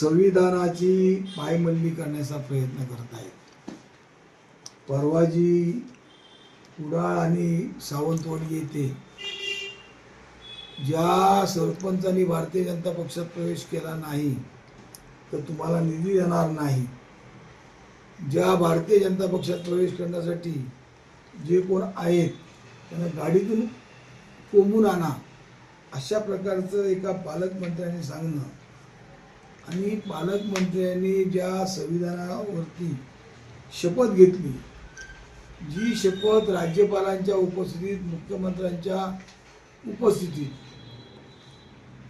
संविधानाची पायमल्ली करण्याचा प्रयत्न करत आहेत परवाजी कुडाळ आणि सावंतवाडी येथे ज्या सरपंचांनी भारतीय जनता पक्षात प्रवेश केला नाही तर तुम्हाला निधी देणार नाही. ज्या भारतीय जनता पक्षात प्रवेश करण्यासाठी जे कोण आहेत त्यांना गाडीतून कोंबून आणा अशा प्रकारचं एका पालकमंत्र्याने सांगणं आणि पालकमंत्र्यांनी ज्या संविधानावरती शपथ घेतली जी शपथ राज्यपालांच्या उपस्थितीत मुख्यमंत्र्यांच्या उपस्थितीत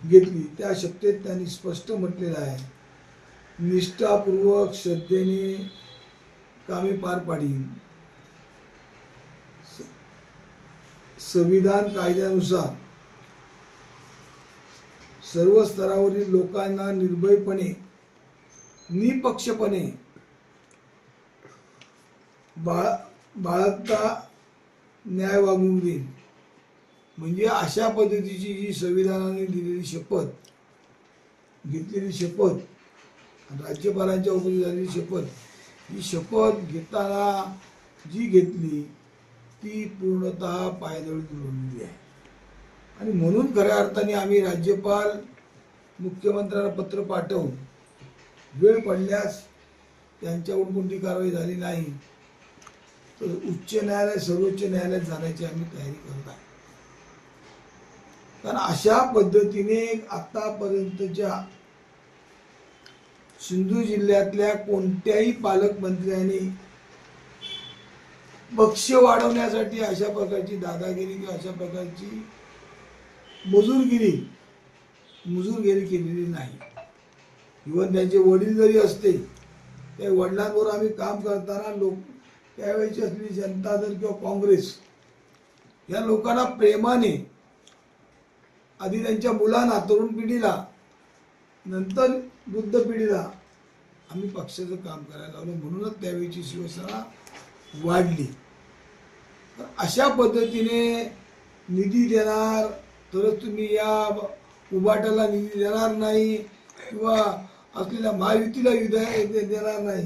घेतली त्या शपथेत त्यांनी स्पष्ट म्हटलेलं आहे निष्ठापूर्वक श्रद्धेने कामे पार पाडीन. स- संविधान कायद्यानुसार सर्व स्तरावरील लोकांना निर्भयपणे निपक्षपणे बाळ बाळगता न्याय वागून देईल. म्हणजे अशा पद्धतीची जी संविधानाने दिलेली शपथ घेतलेली शपथ राज्यपालांच्या उपस्थित झालेली शपथ ही शपथ घेताना जी घेतली ती पूर्णतः पायदळी जुळवलेली आहे. आणि म्हणून खऱ्या अर्थाने आम्ही राज्यपाल मुख्यमंत्र्यांना पत्र पाठवून वेळ पडल्यास त्यांच्याकडून कोणती कारवाई झाली नाही तर उच्च न्यायालय सर्वोच्च न्यायालयात जाण्याची आम्ही तयारी करत आहे. कारण अशा पद्धतीने आतापर्यंतच्या सिंधू जिल्ह्यातल्या कोणत्याही पालकमंत्र्यांनी पक्ष वाढवण्यासाठी अशा प्रकारची दादागिरी किंवा अशा प्रकारची मजूरगिरी मजूरगिरी केलेली नाही. इव्हन त्यांचे वडील जरी असते त्या वडिलांवर आम्ही काम करताना लोक त्यावेळेची असलेली जनता दल किंवा काँग्रेस या लोकांना प्रेमाने आधी त्यांच्या मुलांना तरुण पिढीला नंतर वृद्ध पिढीला आम्ही पक्षाचं काम करायला लावलं. म्हणूनच त्यावेळीची शिवसेना वाढली. तर अशा पद्धतीने निधी देणार तरच तुम्ही या उभाटाला निधी देणार नाही किंवा असलेल्या महायुतीला युद्ध देणार नाही.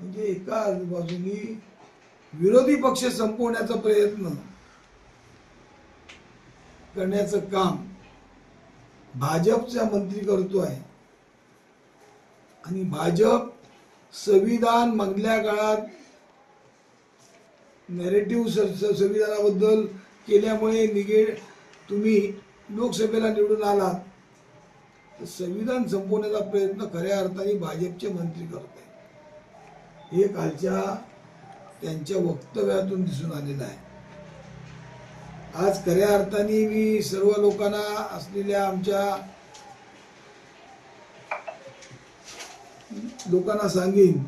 म्हणजे एका बाजूनी विरोधी पक्ष संपवण्याचा प्रयत्न करण्याचं काम भाजपचा मंत्री करतो आहे. आणि भाजप संविधान मधल्या काळात नेरेटिव्ह संविधानाबद्दल केल्यामुळे निगेड तुम्ही लोकसभेला निवडून आलात तर संविधान संपवण्याचा प्रयत्न खऱ्या अर्थाने भाजपचे मंत्री करत हे कालच्या त्यांच्या वक्तव्यातून दिसून आलेलं आहे. आज खऱ्या अर्थाने मी सर्व लोकांना असलेल्या आमच्या लोकांना सांगेन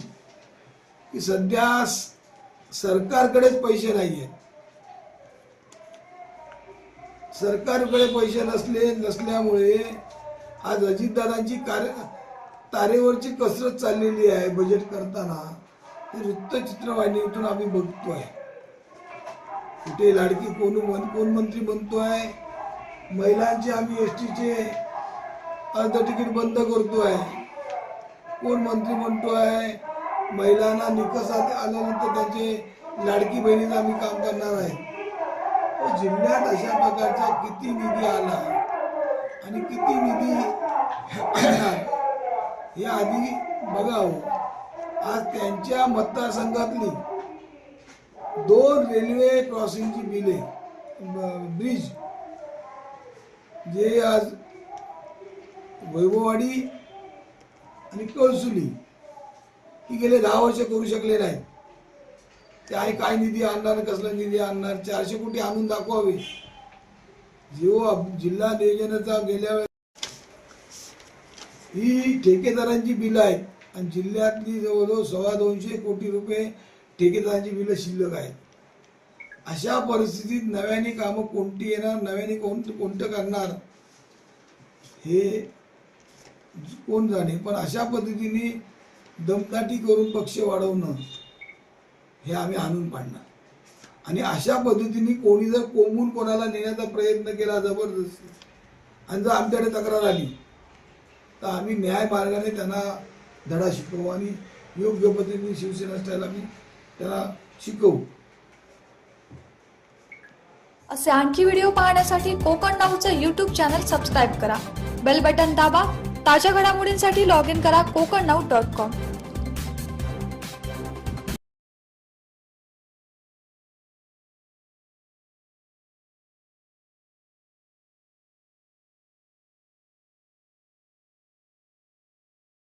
की सध्या सरकारकडेच पैसे नाही आहेत सरकारकडे पैसे नसले नसल्यामुळे आज अजितदादांची कार्य तारेवरची कसरत चाललेली आहे बजेट करताना. हे वृत्तचित्रवाहिनीतून आम्ही बघतोय. कुठे लाडकी कोण मन- कोण मंत्री म्हणतोय महिलांचे आम्ही एस टीचे अर्ध तिकीट बंद करतोय. कोण मंत्री म्हणतोय महिलांना निकषात आल्यानंतर त्यांचे लाडकी बहिणीला आम्ही काम करणार आहे. जिल्ह्यात अशा प्रकारचा किती निधी आला? आणि किती निधी हे आधी बघावं. आज त्यांच्या मतदारसंघातली दोन रेल्वे क्रॉसिंगची बिले ब- ब्रिज जे आज वैभववाडी आणि कळसुली ही गेले दहा वर्ष करू शकले नाहीत. ते आहे काय निधी आणणार कसला निधी आणणार? चारशे कोटी आणून दाखवावे. जेव्हा जिल्हा नियोजनाचा गेल्या वेळेस ही ठेकेदारांची बिलं आहेत. आणि जिल्ह्यातली जवळजवळ सव्वा दोनशे कोटी रुपये ठेकेदारांची बिलं शिल्लक आहेत. अशा परिस्थितीत नव्याने कामं कोणती येणार नव्याने कोण कोणतं करणार? हे कोण जाणे? पण अशा पद्धतीने दमदाटी करून पक्ष वाढवणं हे आम्ही आणून पाडणार. आणि अशा पद्धतीने कोणी जर कोंबून कोणाला नेण्याचा प्रयत्न केला जबरदस्ती आणि जर आमच्याकडे तक्रार आली तर आम्ही न्याय मार्गाने त्यांना धडा शिकवू आणि योग्य पद्धतीने शिवसेना स्टाईल आम्ही त्यांना शिकवू. असे आणखी व्हिडिओ पाहण्यासाठी कोकण नाऊचं यूट्यूब चॅनल सबस्क्राईब करा. बेल बटन दाबा. ताज्या घडामोडींसाठी लॉग इन करा कोकण नाऊ डॉट कॉम